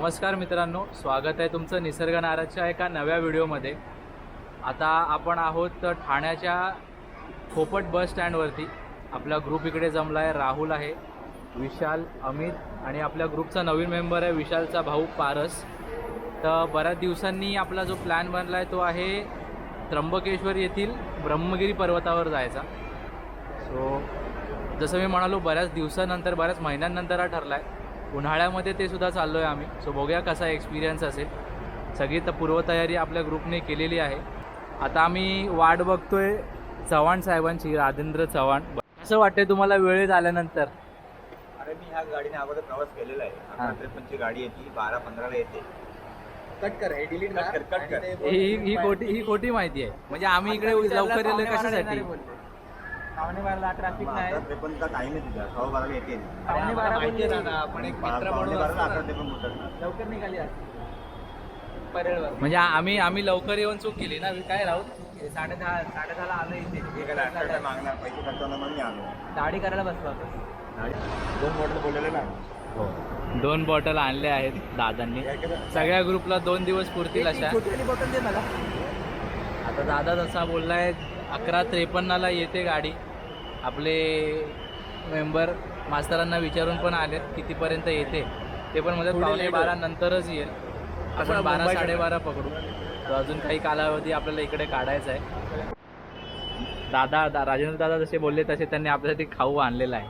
नमस्कार मित्रांनो स्वागत आहे तुमचं निसर्ग नाराजच्या एका नव्या व्हिडिओमध्ये. आता आपण आहोत ठाण्याच्या खोपट बस स्टँडवरती. आपला ग्रुप इकडे जमला आहे राहुल आहे विशाल अमित आणि आपल्या ग्रुपचा नवीन मेंबर आहे विशालचा भाऊ पारस. तर बऱ्याच दिवसांनी आपला जो प्लॅन बनला आहे तो आहे त्र्यंबकेश्वर येथील ब्रह्मगिरी पर्वतावर जायचा. सो जसं मी म्हणालो बऱ्याच दिवसानंतर बऱ्याच महिन्यांनंतर हा ठरला आहे उन्हाळ्यामध्ये ते सुद्धा चाललो आहे आम्ही. सो बघूया कसा एक्सपिरियन्स असेल. सगळी तर पूर्वतयारी आपल्या ग्रुपने केलेली आहे. आता आम्ही वाट बघतोय चव्हाण साहेबांची राजेंद्र चव्हाण. असं वाटतंय तुम्हाला वेळेत आल्यानंतर? अरे मी ह्या गाडीने अगोदर प्रवास केलेला आहे. हा. त्रेपन्नची गाडी आहे ती बारा पंधराला येते. कट कर हे डिलीट कट कर, कट कर. ही ही खोटी ही खोटी माहिती आहे. म्हणजे आम्ही इकडे लवकर येलो कशासाठी? पावणे बाराला ट्रॅफिक नाही. अकरा त्रेपन्नचा टाइम आहे तुझा सव्वा बाराला येते. ती. पावणे बारा माहिती आहे बोलले. ना, आपण एक मित्र पावणे म्हणून बाराला असतो अकरा ना. त्रेपन्न उतरणार. लवकर निघाली आज. परेलवर म्हणजे आम्ही आम्ही लवकर येऊन चूक केली ना. काय राहू? साडे दहा साडे दहाला आलो इथे. हे मागणार पैसे खर्च होणार म्हणून मी आलो. दाढी करायला बसलो होतो. दोन बॉटल बोललेले ना दोन बॉटल आणल्या आहेत दादांनी? सगळ्या ग्रुपला दोन दिवस पुरतील अशा. छोटी बॉटल दे मला. आता दादा जसा बोललाय अकरा त्रेपन्नला येते गाडी. आपले मेंबर मास्तरांना विचारून पण आलेत कितीपर्यंत येते. ते पण म्हणजे पावणे बारा. नंतरच येईल. आपण असं बारा साडेबारा पकडू. तर अजून काही कालावधी आपल्याला इकडे काढायचा आहे. दादा दा राजेंद्र दादा जसे बोलले तसे त्यांनी आपल्यासाठी खाऊ आणलेला आहे.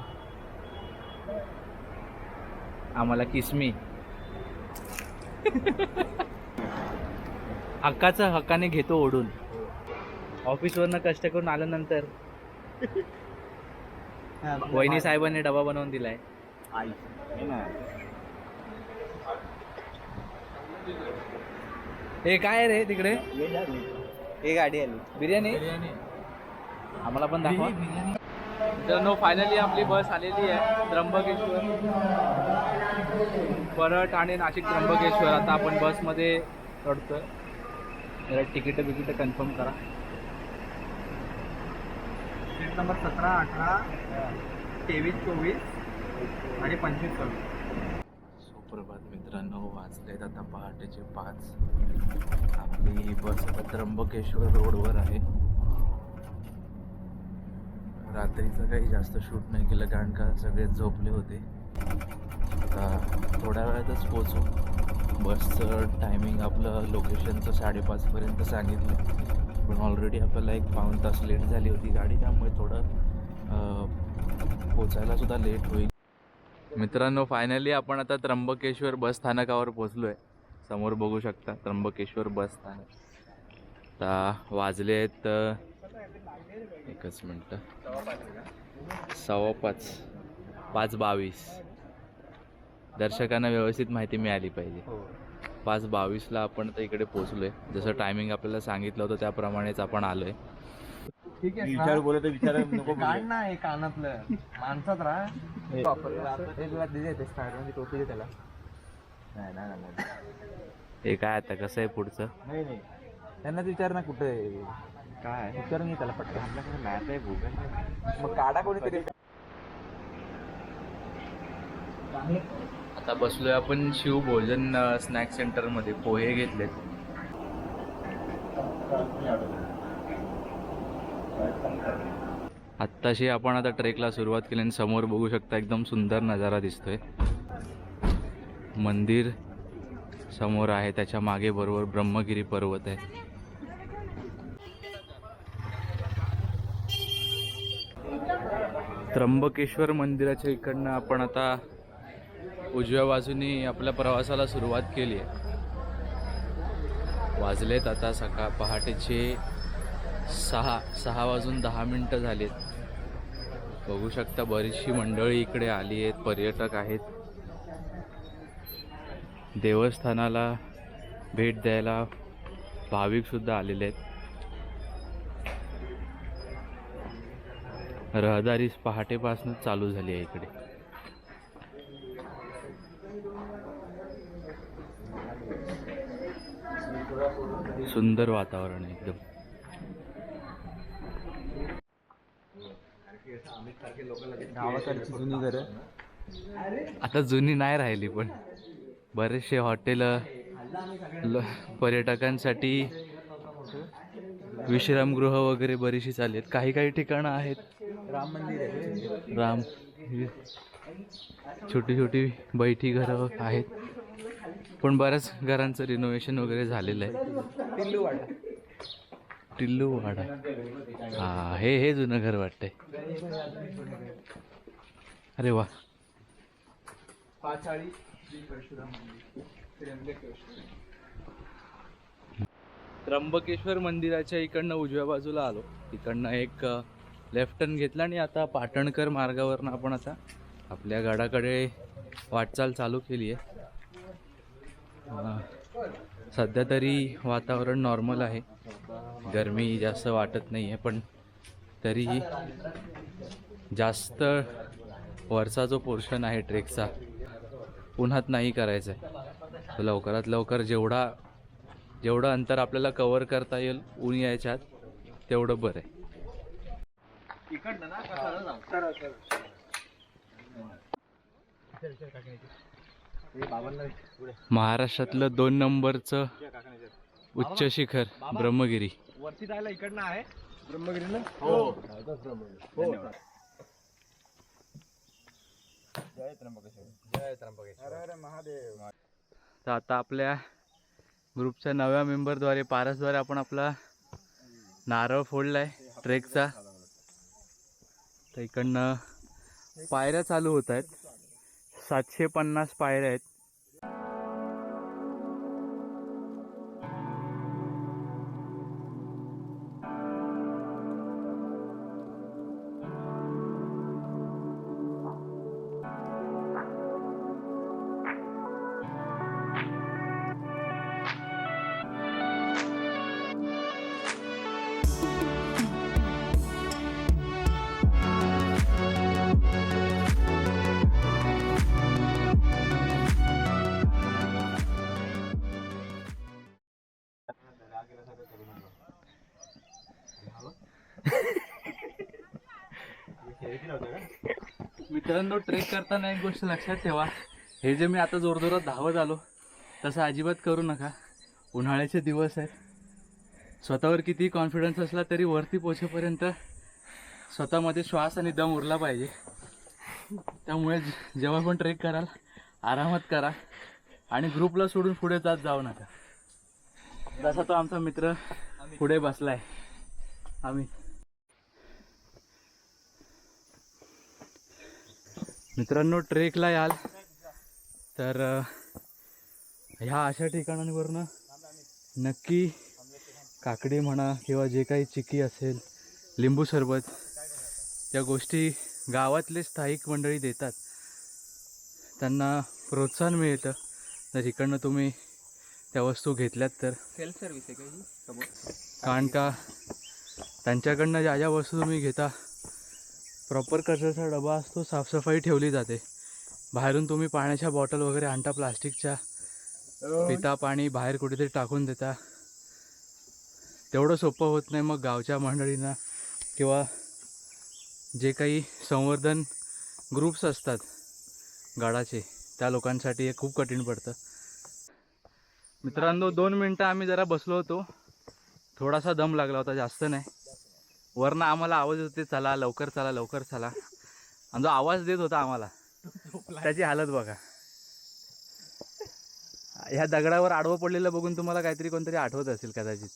आम्हाला किसमी. हक्काचं हक्काने घेतो ओढून. ऑफिसवरनं कष्ट करून आल्यानंतर. वहिनी साहेबांनी डबा बनवून दिलाय. आई हे ना. हे काय रे तिकडे? हे गाडी आली. बिर्याणी? आम्हाला पण दाखवा. मित्रांनो फायनली आपली बस आलेली आहे त्र्यंबकेश्वर. परत आणि नाशिक त्र्यंबकेश्वर. आता आपण बसमध्ये चढतोय जरा तिकीट बिकीट कन्फर्म करा. नंबर सतरा अठरा तेवीस चोवीस आणि पंचवीस सव्वीस. सुप्रभात मित्रांनो वाचलेत आता पहाटेचे पाच. आपली बस आता त्र्यंबकेश्वर रोडवर आहे. रात्रीचं काही जास्त शूट नाही केलं कारण का सगळे झोपले होते. आता थोड्या वेळातच पोचू बसचं टायमिंग आपलं लोकेशनचं साडेपाचपर्यंत सांगितलं पण ऑलरेडी आपल्याला एक पाऊण तास लेट झाली होती गाडी त्यामुळे थोडं पोचायलासुद्धा पोचायला सुद्धा लेट होईल. मित्रांनो फायनली आपण आता त्र्यंबकेश्वर बस स्थानकावर पोचलो आहे समोर बघू शकता त्र्यंबकेश्वर बस स्थानक. आता वाजले आहेत एकच मिनटं. सव्वा पाच पाच बावीस. दर्शकांना व्यवस्थित माहिती मिळाली पाहिजे. हो. पाच बावीसला आपण आता इकडे पोचलो आहे जसं टायमिंग आपल्याला सांगितलं होतं त्याप्रमाणेच आपण आलो आहे ठीक मी विचार बोलत विचार नको काढ बोलू. ना हे कानातलं. माणसात राहा. टोपी त्याला. नाही नाही नाही, नाही. हे काय आता कसं आहे पुढचं? नाही नाही. त्यांनाच विचार ना कुठे काय? विचार नाही त्याला पटकन. आपल्याकडे मॅप आहे गुगल मग काढा कोणीतरी. आता बसलोय आपण शिव भोजन स्नॅक सेंटरमध्ये पोहे घेतलेत. आत्ताशी आपण आता ट्रेकला सुरुवात केली आणि समोर बघू शकता एकदम सुंदर नजारा दिसतोय. मंदिर समोर आहे त्याच्यामागे बरोबर ब्रह्मगिरी पर्वत आहे. त्र्यंबकेश्वर मंदिराच्या इकडनं आपण आता उजव्या बाजूनी आपल्या प्रवासाला सुरुवात केली आहे. वाजलेत आता सकाळ पहाटेचे सहा सहा वाजून दहा मिनटं झालीत. बघू शकता बरीचशी मंडळी इकडे आली आहेत पर्यटक आहेत. देवस्थानाला भेट द्यायला भाविकसुद्धा आलेले आहेत. रहदारीस पहाटेपासूनच चालू झाली आहे इकडे. सुंदर वातावरण आहे एकदम. गावाकडची जुनी घरं. आता जुनी नाही राहिली पण बरेचसे हॉटेल पर्यटकांसाठी विश्रामगृह वगैरे बरीचशी चालली आहेत. काही काही ठिकाणं आहेत. राम मंदिर आहे. राम छोटी छोटी बैठी घरं आहेत. पण बऱ्याच घरांचं रिनोव्हेशन वगैरे झालेलं आहे. टिल्लू वाडा टिल्लू वाडा हा हे हे जुनं घर वाटतंय. अरे वा. त्र्यंबकेश्वर मंदिराच्या इकडनं उजव्या बाजूला आलो. इकडनं एक लेफ्ट टर्न घेतला आणि आता पाटणकर मार्गावरनं आपण आता आपल्या गडाकडे वाटचाल चालू केली आहे सध्या तरी वातावरण नॉर्मल आहे. गरमी जास्त वाटत नाही आहे पण तरीही जास्त वरचा जो पोर्शन आहे ट्रेकचा उन्हात नाही करायचा आहे तर लवकरात लवकर जेवढा जेवढं अंतर आपल्याला कव्हर करता येईल ऊन यायच्या आत तेवढं बरं आहे. महाराष्ट्रातलं दोन नंबरचं उच्च शिखर ब्रह्मगिरी. वरती जायला इकडनं आहे. ब्रह्मगिरीला जय त्र्यंबकेश्वर. जय त्र्यंबकेश्वर. अरे महादेव तर आता आपल्या ग्रुपच्या नव्या मेंबरद्वारे पारसद्वारे आपण आपला नारळ फोडला आहे ट्रेकचा. तर इकडनं पायऱ्या चालू होत आहेत. सातशे पन्नास पायऱ्या आहेत. मित्रांनो ट्रेक करताना एक गोष्ट लक्षात ठेवा. हे जे मी आता जोरजोरात धावत आलो तसं अजिबात करू नका. उन्हाळ्याचे दिवस आहेत. स्वतःवर किती कॉन्फिडन्स असला तरी वरती पोचेपर्यंत स्वतःमध्ये श्वास आणि दम उरला पाहिजे. त्यामुळे जेव्हा पण ट्रेक कराल आरामात करा आणि ग्रुपला सोडून पुढे जात जाऊ नका. जसा तो आमचा मित्र पुढे बसलाय. आम्ही. मित्रांनो ट्रेकला याल. तर ह्या अशा ठिकाणांवरनं नक्की काकडी म्हणा किंवा जे काही चिकी असेल लिंबू सरबत या गोष्टी गावातले स्थायिक मंडळी देतात. त्यांना प्रोत्साहन मिळतं. जर इकडनं तुम्ही त्या वस्तू घेतल्यात तर. सेल्फ सर्व्हिस आहे काही समोर. कारण का त्यांच्याकडनं ज्या ज्या वस्तू तुम्ही घेता प्रॉपर कचऱ्याचा डबा असतो साफसफाई ठेवली जाते. बाहेरून तुम्ही पाण्याच्या बॉटल वगैरे आणता प्लास्टिकच्या. पिता पाणी बाहेर कुठेतरी टाकून देता. तेवढं सोपं होत नाही मग गावच्या मंडळींना किंवा जे काही संवर्धन ग्रुप्स असतात गडाचे त्या लोकांसाठी हे खूप कठीण पडतं. मित्रांनो दोन मिनटं आम्ही जरा बसलो होतो. थोडासा दम लागला होता जास्त नाही. वरनं आम्हाला आवाज होते चला लवकर चला लवकर चला. आणि जो आवाज देत होता आम्हाला त्याची हालत बघा. ह्या दगडावर आडवं पडलेलं बघून तुम्हाला काहीतरी कोणतरी आठवत असेल कदाचित.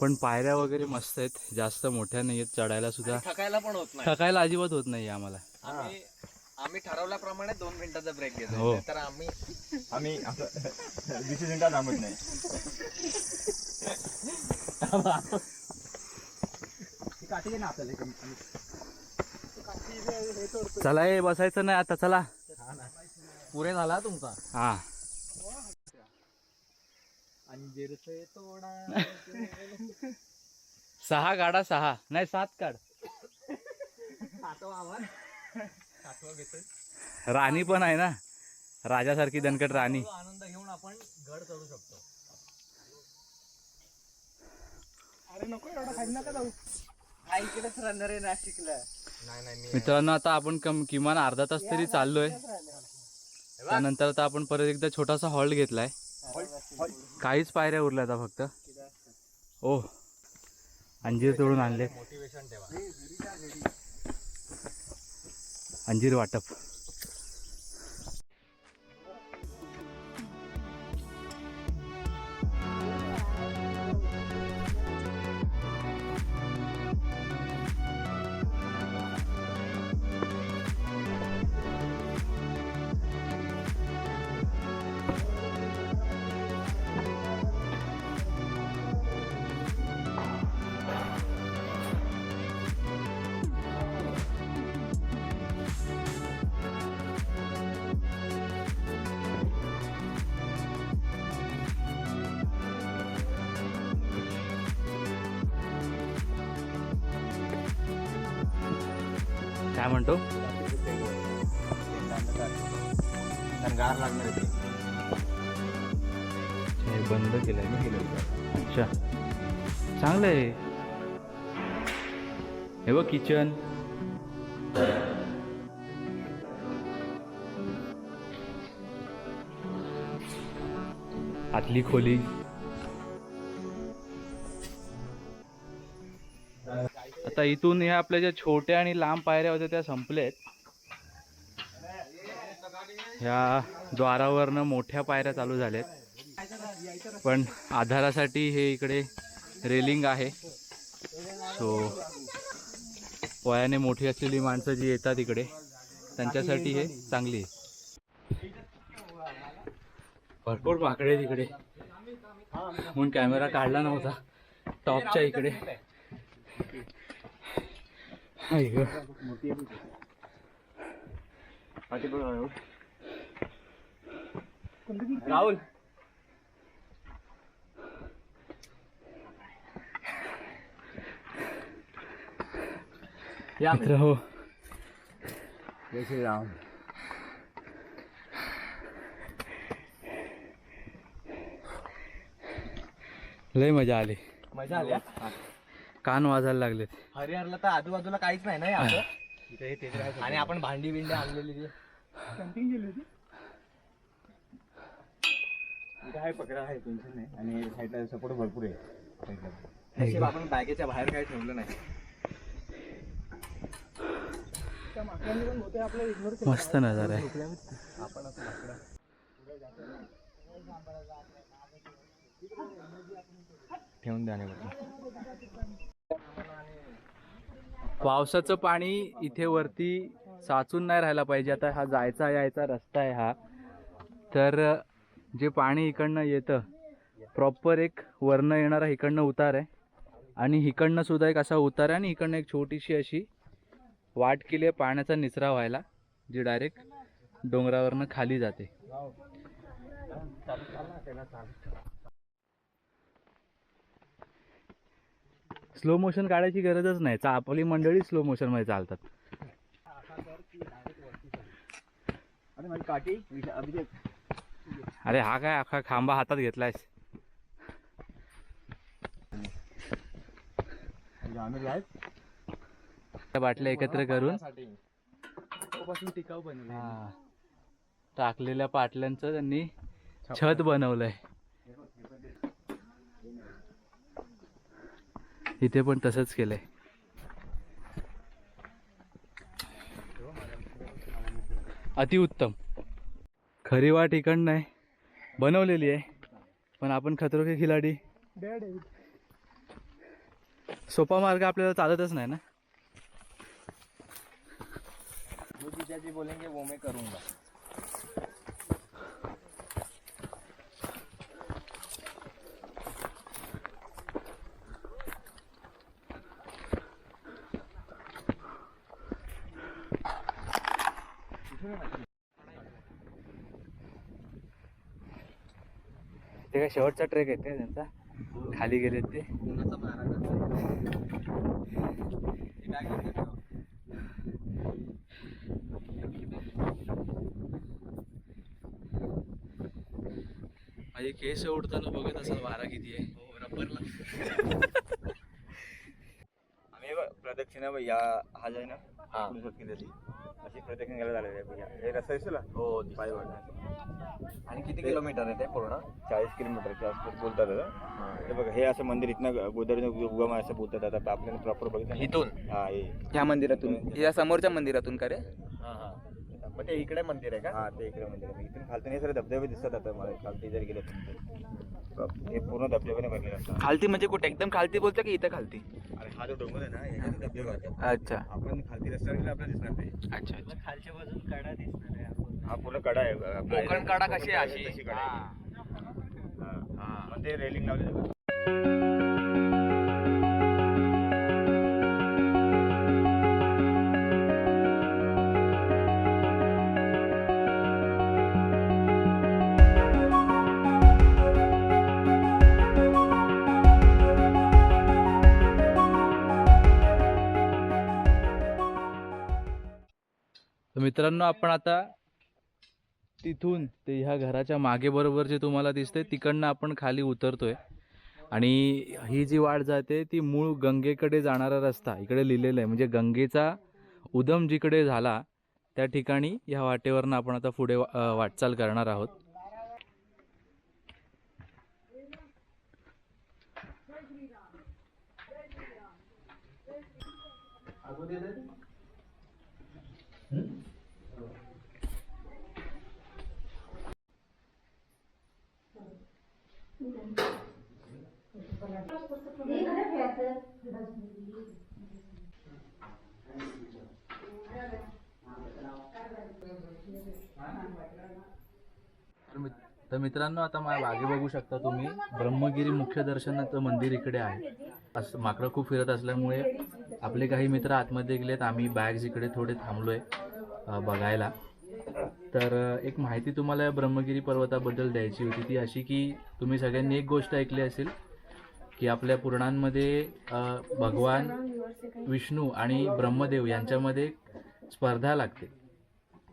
पण पायऱ्या वगैरे मस्त आहेत जास्त मोठ्या नाही आहेत चढायला सुद्धा. थकायला पण होत नाही. थकायला अजिबात होत नाही आम्हाला. आम्ही ठरवल्याप्रमाणे दोन मिनिटाचा ब्रेक हो. घेतो तर आम्ही आम्ही असं वीस मिनिटात थांबत नाही. चला हे बसायचं नाही आता चला. पुरे झाला तुमचा. हा. अंजीरचे तोडा. सहा गाडा सहा. नाही सात काढ. सातवा घेतोय राणी पण आहे ना? राजासारखी दणकट राणी. आनंद घेऊन आपण गड चढू शकतो. अरे नको एवढा खाली नका जाऊ. इकडेच राहणार आहे नाशिकला. नाही नाही मी मित्रांनो आता आपण कम किमान अर्धा तास तरी चाललोय. त्यानंतर आता आपण परत एकदा छोटासा हॉल्ट घेतलाय. काहीच पायऱ्या उरल्या आता फक्त. ओ अंजीर तोडून आणले मोटिवेशन ठेवा. अंजीर वाटप. काय म्हणतो? गार लागणार आहे बंद केलंय ना अच्छा. चांगलं आहे हे बघ किचन. आतली खोली. आता इथून ह्या आपल्या ज्या छोट्या आणि लांब पायऱ्या होत्या त्या संपल्यात ह्या द्वारावरनं मोठ्या पायऱ्या चालू झाल्यात. पण आधारासाठी हे इकडे रेलिंग आहे. सो वयाने मोठी असलेली माणसं जी येतात इकडे त्यांच्यासाठी हे चांगली आहे. भरपूर माकडे तिकडे म्हणून कॅमेरा काढला नव्हता. टॉपच्या इकडे. आई गं. राहुल मित्र हो जय श्रीराम लय मजा आली मजा आली कान वाजायला लागलेत हरिहरला तर आजूबाजूला काहीच नाही ना असं? आणि आपण भांडी बिंडी आणलेली ती इथे आहे पकडा आहे टेन्शन नाही. आणि साईडला सपोर्ट भरपूर आहे. आपण बॅगेच्या बाहेर काही ठेवलं नाही. मस्त नजारा आहे. ठेवून द्या पावसाचं पाणी इथे वरती साचून नाही राहायला पाहिजे. आता हा जायचा यायचा रस्ता आहे हा. तर जे पाणी इकडनं येतं प्रॉपर एक वरनं येणारा इकडनं उतार आहे. आणि इकडनं सुद्धा एक असा उतार आहे आणि इकडनं एक छोटीशी अशी वाट केली आहे पाण्याचा निचरा व्हायला जी डायरेक्ट डोंगरावरनं खाली जाते. स्लो मोशन काढायची गरजच नाही. चा आपली मंडळी स्लो मोशनमध्ये चालतात. अरे हा काय अख्खा खांबा हातात घेतलायस? बाटल्या एकत्र करून. टिकाऊ बनवली टाकलेल्या पाटल्यांचं त्यांनी छत बनवलंय. इथे पण तसंच केलंय. अतिउत्तम. खरी वाट इकड नाही. बनवलेली आहे. पण आपण खतरो के खिलाडी. सोपा मार्ग आपल्याला चालतच नाही ना? जो बोलेंगे वो मैं करूंगा. ते काय शेवटचा ट्रेक आहे काय त्यांचा? खाली गेलेत ते. माझे केस उडताना बघत असाल वारा किती आहे. रबरला आम्ही प्रदक्षिणा या हा जो आहे ना हा. झाली अशी प्रदक्षिणा घ्यायला झालेली आहे. या- हे रस्ता दिसतो ना? हो पायी आणि किती किलोमीटर आहे ते पूर्ण? चाळीस किलोमीटरच्या आसपास बोलतात आता. हे. बघा हे असं मंदिर इथनं गोदावरी उगम असं बोलतात आता. आपल्याला प्रॉपर बघितलं. इथून? हा हे. ह्या मंदिरातून. या समोरच्या मंदिरातून का रे? हा हा. मग ते इकडे मंदिर आहे का? हा ते इकडे मंदिर आहे. इथून खालतून हे सगळे धबधबे दिसतात आता मला. खालती जर गेले हे पूर्ण धबधब्याने भरलेलं असतं खालती म्हणजे कुठे? एकदम खालती बोलतो की इथं खालती? आणि हा जो डोंगर आहे ना याच्यात धबधबे अच्छा. आपण खालती रस्त्यावर गेलो आपल्याला दिसणार नाही. अच्छा अच्छा. खालच्या बाजून कडा दिसणार आहे हा पूर्ण. कडा आहे. आपला- कोकण कडा कशी आहे अशी? तशी कडा आहे. हा. हा. मग ते रेलिंग लावले जातात मित्रांनो आपण आता तिथून ते ह्या घराच्या मागे बरोबर जे तुम्हाला दिसते तिकडनं आपण खाली उतरतोय. आणि ही जी वाट जाते ती मूळ गंगेकडे जाणारा रस्ता इकडे लिहिलेला आहे. म्हणजे गंगेचा उदम जिकडे झाला त्या ठिकाणी ह्या वाटेवरनं आपण आता पुढे वा- वाटचाल करणार आहोत. तर मित्रांनो आता माझ्या मागे बघू शकता तुम्ही ब्रह्मगिरी मुख्य दर्शनाचं मंदिर इकडे आहे. असं माकडं खूप फिरत असल्यामुळे आपले काही मित्र आतमध्ये गेलेत आम्ही बॅग्स इकडे थोडे थांबलोय बघायला. तर एक माहिती तुम्हाला या ब्रह्मगिरी पर्वताबद्दल द्यायची होती ती अशी की तुम्ही सगळ्यांनी एक गोष्ट ऐकली असेल की आपल्या पुराणांमध्ये भगवान विष्णू आणि ब्रह्मदेव यांच्यामध्ये स्पर्धा लागते.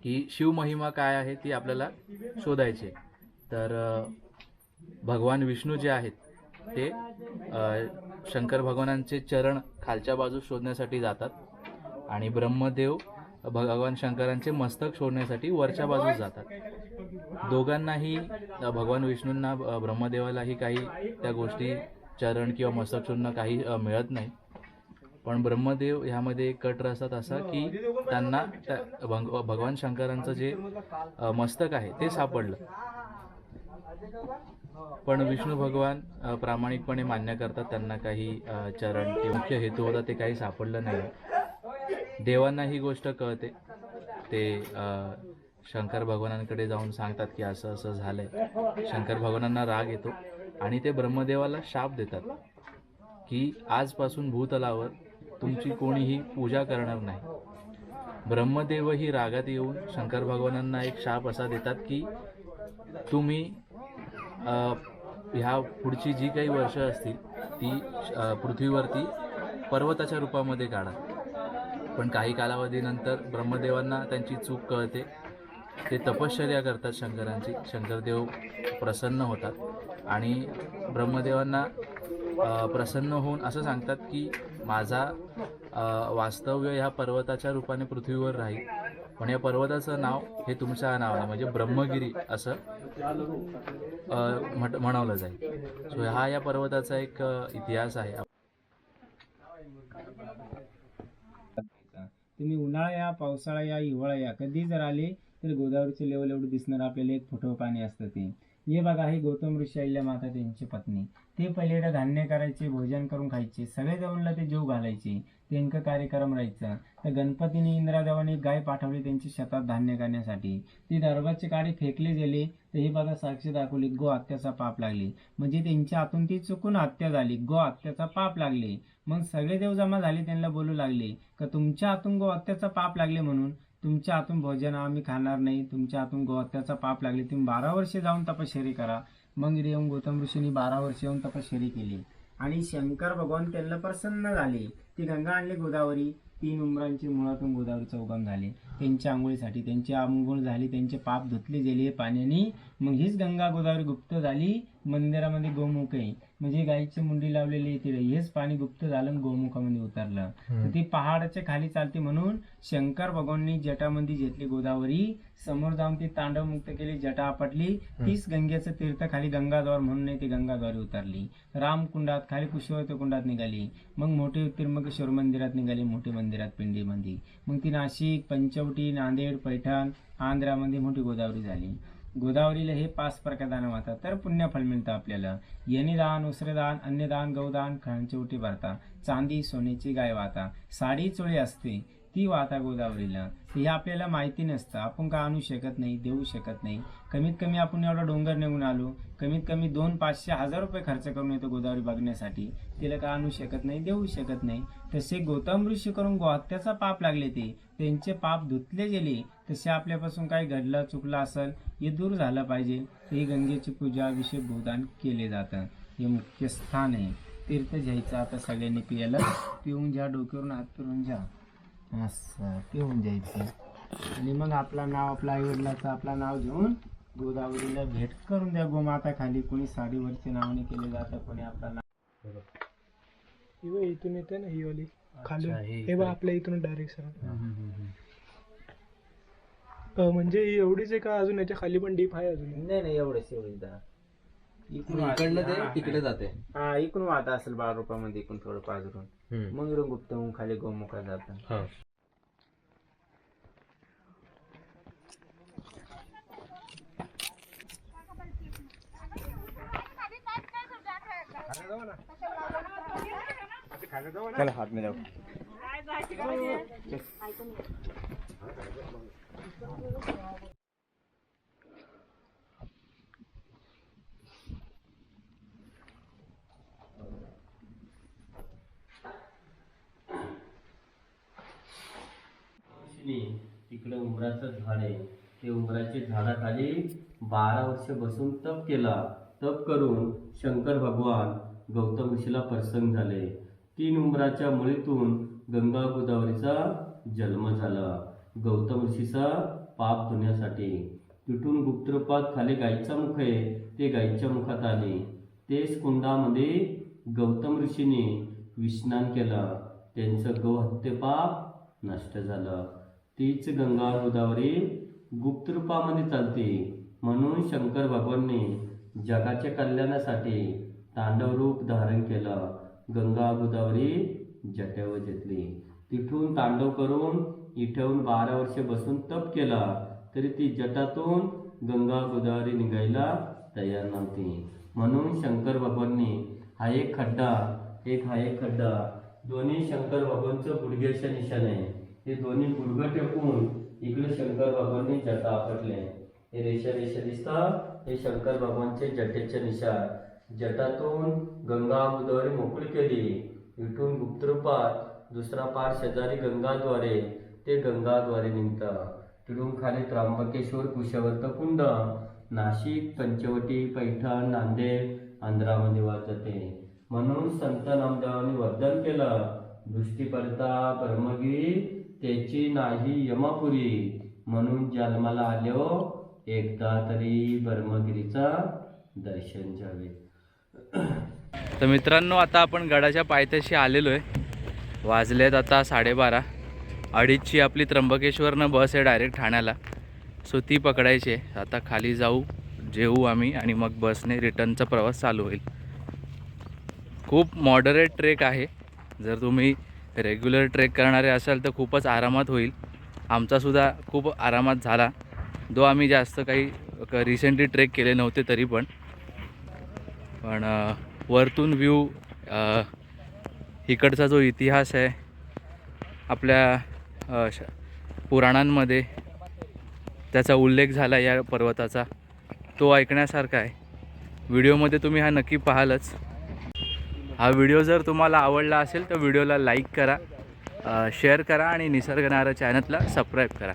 की शिवमहिमा काय आहे ती आपल्याला शोधायची तर भगवान विष्णू जे आहेत ते शंकर भगवानांचे चरण खालच्या बाजूस शोधण्यासाठी जातात आणि ब्रह्मदेव भगवान शंकरांचे मस्तक शोधण्यासाठी वरच्या बाजूस जातात. दोघांनाही भगवान विष्णूंना ब्रह्मदेवालाही काही त्या गोष्टी चरण किंवा मस्तक शोधणं काही मिळत नाही. पण ब्रह्मदेव ह्यामध्ये एक कट रसतात असा की त्यांना भगवान शंकरांचं जे मस्तक आहे ते सापडलं. पण विष्णू भगवान प्रामाणिकपणे मान्य करतात त्यांना काही चरण किंवा मुख्य हेतू होता ते काही सापडलं नाही. देवांना ही गोष्ट कळते. ते शंकर भगवानांकडे जाऊन सांगतात की असं असं झालंय. शंकर भगवानांना राग येतो. आणि ते ब्रह्मदेवाला शाप देतात की आजपासून भूतलावर तुमची कोणीही पूजा करणार नाही. ब्रह्मदेवही रागात येऊन शंकर भगवानांना एक शाप असा देतात की तुम्ही ह्या पुढची जी काही वर्ष असतील ती पृथ्वीवरती पर्वताच्या रूपामध्ये काढा. पण काही कालावधीनंतर ब्रह्मदेवांना त्यांची चूक कळते. ते तपश्चर्या करतात शंकरांची. शंकरदेव प्रसन्न होतात. आणि ब्रह्मदेवांना प्रसन्न होऊन असं सांगतात की माझा वास्तव्य ह्या पर्वताच्या रूपाने पृथ्वीवर राहील. पण या पर्वताचं नाव हे तुमच्या नावाने म्हणजे ब्रह्मगिरी असं म्हट म्हणवलं जाईल. सो हा या पर्वताचा एक इतिहास आहे. तुम्ही उन्हाळा या पावसाळा या हिवाळा या कधी जर आले तर गोदावरीचे लेवल एवढं दिसणार आपल्याला एक फोटो पाणी असतं ते. हे बघा हे गौतम ऋषी माता त्यांची पत्नी. ते पहिले धान्य करायचे भोजन करून खायचे. सगळे जवळला ते जीव घालायचे. त्यांचं कार्यक्रम राहायचा. तर गणपतीने इंद्रादेवाने एक गाय पाठवली त्यांची शेतात धान्य करण्यासाठी. ती दरबारचे काडे फेकले गेले. तर हे बघा साक्षी दाखवली गो हत्याचा पाप लागले. म्हणजे त्यांच्या हातून ती चुकून हत्या झाली. गो हत्याचा पाप लागले. मग सगळे देव जमा झाले त्यांना बोलू लागले. का तुमच्या हातून गो हत्याचा पाप लागले म्हणून? तुमच्या हातून भोजन आम्ही खाणार नाही तुमच्या हातून गोहत्याचा पाप लागले तुम्ही बारा वर्षे जाऊन तपश्चरी करा. मग येऊन गौतम ऋषींनी बारा वर्षे येऊन तपश्चरी केली. आणि शंकर भगवान त्यांना प्रसन्न झाले. ती गंगा आणली गोदावरी. तीन उमरांची मुळातून गोदावरीचा उगम झाले. त्यांच्या आंघोळीसाठी त्यांची आंघोळ झाली त्यांचे पाप धुतले गेले पाण्याने. मग हीच गंगा गोदावरी गुप्त झाली. मंदिरामध्ये गोमुख आहे. म्हणजे गाईची मुंडी लावलेली आहे तिथे. हेच पाणी गुप्त झालं गोमुखामध्ये उतरलं. तर ती पहाडाच्या खाली चालते म्हणून शंकर भगवाननी जटामध्ये घेतली गोदावरी. समोर जाऊन ती तांडव मुक्त केली जटा आपटली. तीच गंगेचं तीर्थ खाली गंगाद्वार म्हणून ती गंगाद्वारे उतरली. रामकुंडात खाली पुष्पवती कुंडात निघाली. मग मोठे त्र्यंबकेश्वर मंदिरात निघाली मोठे मंदिरात पिंडीमध्ये. मग ती नाशिक पंचवटी नांदेड पैठण आंध्रामध्ये मोठी गोदावरी झाली. गोदावरीला हे पाच प्रकारदान वाहतात तर पुण्यफळ मिळतं आपल्याला. यनिदान उसरेदान अन्नदान गौदान खांचवटी भरता. चांदी सोन्याची गाय वाहता. साडी चोळी असते ती वाहता गोदावरीला. हे आपल्याला माहिती नसतं. आपण का आणू शकत नाही देऊ शकत नाही? कमीत कमी आपण एवढा डोंगर निघून आलो. कमीत कमी दोन पाचशे हजार रुपये खर्च करून येतो गोदावरी बघण्यासाठी. तिला का आणू शकत नाही देऊ शकत नाही. तसे गौतम ऋषी करून गोहत्याचा पाप लागले ते. त्यांचे पाप धुतले गेले. तसे आपल्यापासून काही घडलं चुकलं असेल हे दूर झालं पाहिजे. तर ही गंगेची पूजा अभिषेक भूदान केले जातं हे मुख्य स्थान आहे. तीर्थ घ्यायचं आता सगळ्यांनी पियाला. पिऊन घ्या डोक्यावरून हात फिरून घ्या. असं पिऊन जायचं आणि मग आपला नाव आपला आईवडिलाचं आपला नाव घेऊन गोदावरीला भेट करून द्या. गोमाता खाली कोणी साडीवरचे नावाने केले जातं कोणी आपला नाव ही बघ, इथून येते ना ही वाली खाली हे हे बघ आपल्या इथून डायरेक्ट सर म्हणजे ही एवढीच आहे का अजून याच्या खाली पण डीप आहे अजून? नाही नाही एवढंच एवढंच दहा. इकडून इकडनं ते तिकडे जाते. हा इकडून वाहत असेल बारा रुपयामध्ये इकडून थोडं पाजरून मग इकडून गुप्त होऊन खाली गोमुखा जातं चला हात में जाऊ तिकडे उमराचं झाड आहे. ते उमराचे झाडाखाली बारा वर्ष बसून तप केला. तप करून शंकर भगवान गौतम ऋषीला प्रसन्न झाले. तीन उंबराच्या मुळीतून गंगा गोदावरीचा जन्म झाला. गौतम ऋषीचा पाप धुण्यासाठी तिथून गुप्तरूपात खाली गायीचा मुख आहे. ते गायीच्या मुखात आले. तेच कुंडामध्ये गौतम ऋषीने विस्नान केलं. त्यांचं गौहत्यपाप नष्ट झालं. तीच गंगा गोदावरी गुप्तरूपामध्ये चालते. म्हणून शंकर भगवानने जगाच्या कल्याणासाठी तांडव रूप धारण केलं. गंगा गोदावरी जट्यावर घेतली तिथून तांडव करून इथेहून बारा वर्ष बसून तप केला तरी ती जटातून गंगा गोदावरी निघायला तयार नव्हती. म्हणून शंकर बाबांनी हा एक खड्डा एक हा एक खड्डा दोन्ही शंकर बाबांचं गुडघ्याच्या निशाण. आहे हे दोन्ही गुडघं टेकून इकडे शंकर बाबांनी जटा आपटले. हे रेषा रेषा दिसतात हे शंकर बाबांचे जटेचे निशाण. जटातून गंगा अगोदर मोकळी केली. इथून गुप्तरूपात दुसरा पार शेजारी गंगाद्वारे ते गंगाद्वारे निघतं. तिथून खाली त्र्यंबकेश्वर कुशवर्त कुंड नाशिक पंचवटी पैठण नांदेड आंध्रामध्ये वाहत जाते म्हणून संत नामदेवांनी वर्धन केलं दृष्टीपरता परमगिरी त्याची नाही यमापुरी. म्हणून जन्माला आलो एकदा तरी ब्रह्मगिरीचा दर्शन घ्यावे. तर मित्रांनो आता आपण गडाच्या पायथ्याशी आलेलो आहे वाजलेत आता साडेबारा. अडीचची आपली त्र्यंबकेश्वरनं बस आहे डायरेक्ट ठाण्याला. सो ती पकडायची आहे. आता खाली जाऊ जेवू आम्ही आणि मग बसने रिटर्नचा प्रवास चालू होईल. खूप मॉडरेट ट्रेक आहे. जर तुम्ही रेग्युलर ट्रेक करणारे असाल तर खूपच आरामात होईल. आमचासुद्धा खूप आरामात झाला. जो आम्ही जास्त काही रिसेंटली ट्रेक केले नव्हते तरी पण. पण वरतून व्ह्यू इकडचा जो इतिहास आहे आपल्या श- पुराणांमध्ये त्याचा उल्लेख झाला या पर्वताचा. तो ऐकण्यासारखा आहे. व्हिडिओमध्ये तुम्ही हा नक्की पाहालच. हा व्हिडिओ जर तुम्हाला आवडला असेल तर व्हिडिओला लाईक करा शेअर करा आणि निसर्गनारा चॅनलला सबस्क्राईब करा.